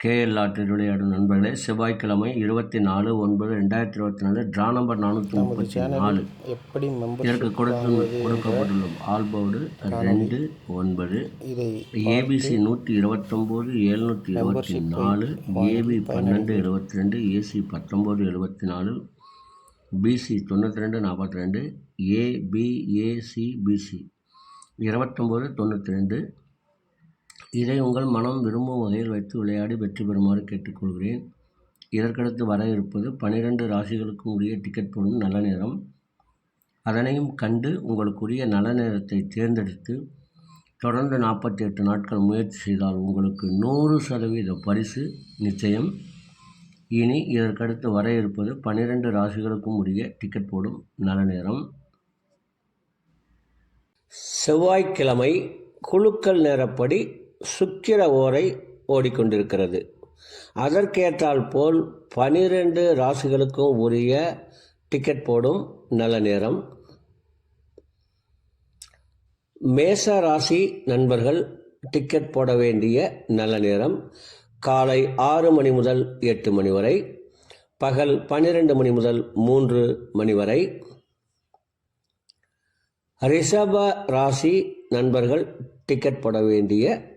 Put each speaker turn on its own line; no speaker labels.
KL lottery விளையாடும் நண்பர்களே செவ்வாய்க்கிழமை இருபத்தி நாலு ஒன்பது ரெண்டாயிரத்தி இருபத்தி நாலு ட்ரா நம்பர் நானூற்றி முப்பத்தி நாலு
எப்படி
இதற்கு கொடுத்து கொடுக்கப்பட்டுள்ள ஆல்போர்டு ரெண்டு ஒன்பது ஏபிசி நூற்றி இருபத்தொம்போது எழுநூற்றி இருபத்தி நாலு ஏபி பன்னெண்டு எழுபத்தி ரெண்டு ஏசி பத்தொம்போது எழுபத்தி நாலு பிசி தொண்ணூற்றி ரெண்டு நாற்பத்தி ரெண்டு ஏபிஏசி பிசி இருபத்தொம்போது தொண்ணூற்றி ரெண்டு இதை உங்கள் மனம் விரும்பும் வகையில் வைத்து விளையாடி வெற்றி பெறுமாறு கேட்டுக்கொள்கிறேன். இதற்கடுத்து வர இருப்பது பனிரெண்டு ராசிகளுக்கும் உரிய டிக்கெட் போடும் நல்ல நேரம். அதனையும் கண்டு உங்களுக்குரிய நல்ல நேரத்தை தேர்ந்தெடுத்து தொடர்ந்து நாற்பத்தி எட்டு நாட்கள் முயற்சி செய்தால் உங்களுக்கு நூறு சதவீத பரிசு நிச்சயம். இனி இதற்கடுத்து வர இருப்பது பன்னிரெண்டு ராசிகளுக்கும் உரிய டிக்கெட் போடும் நல்ல நேரம். செவ்வாய்க்கிழமை குழுக்கள் நேரப்படி சுக்கிர ஓரை ஓடிக்கொண்டிருக்கிறது. அதற்கேற்றால் போல் பனிரெண்டு ராசிகளுக்கும் உரிய டிக்கெட் போடும் நல்ல நேரம். மேச ராசி நண்பர்கள் டிக்கெட் போட வேண்டிய நல்ல நேரம். காலை ஆறு மணி முதல் எட்டு மணி வரை. பகல் பன்னிரெண்டு மணி முதல் மூன்று மணி வரை. ரிஷப ராசி நண்பர்கள் டிக்கெட் போட வேண்டிய